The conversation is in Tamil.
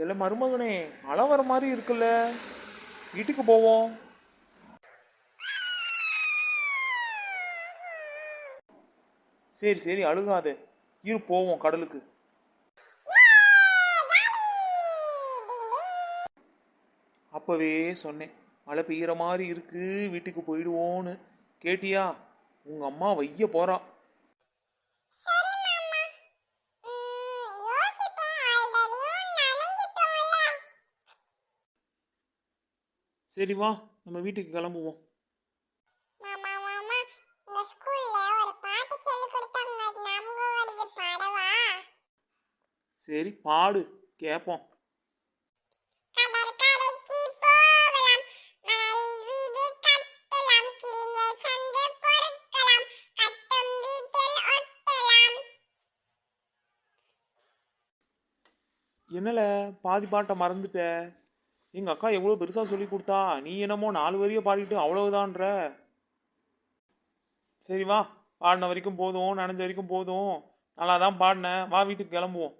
இல்லை மருமகனே மழை வர மாதிரி இருக்குல்ல. வீட்டுக்கு போவோம். சரி சரி அழுகாத. இரு போவோம் கடலுக்கு. அப்பவே சொன்னேன் மழை பெய்யுற மாதிரி இருக்கு வீட்டுக்கு போயிடுவோன்னு. கேட்டியா? உங்க அம்மா வைய போறா. சரி வா நம்ம வீட்டுக்கு கிளம்புவோம். சரி பாடு கேட்போம் என்னல பாதி பாட்டை மறந்துட்ட? எங்க அக்கா எவ்வளோ பெருசா சொல்லி கொடுத்தா? நீ என்னமோ நாலு வரியை பாடிட்டு அவ்வளவுதான்ற. சரி வா பாடின வரைக்கும் போதும் நனைஞ்ச வரைக்கும் போதும். நல்லா தான் பாடினேன். வா வீட்டுக்கு கிளம்புவோம்.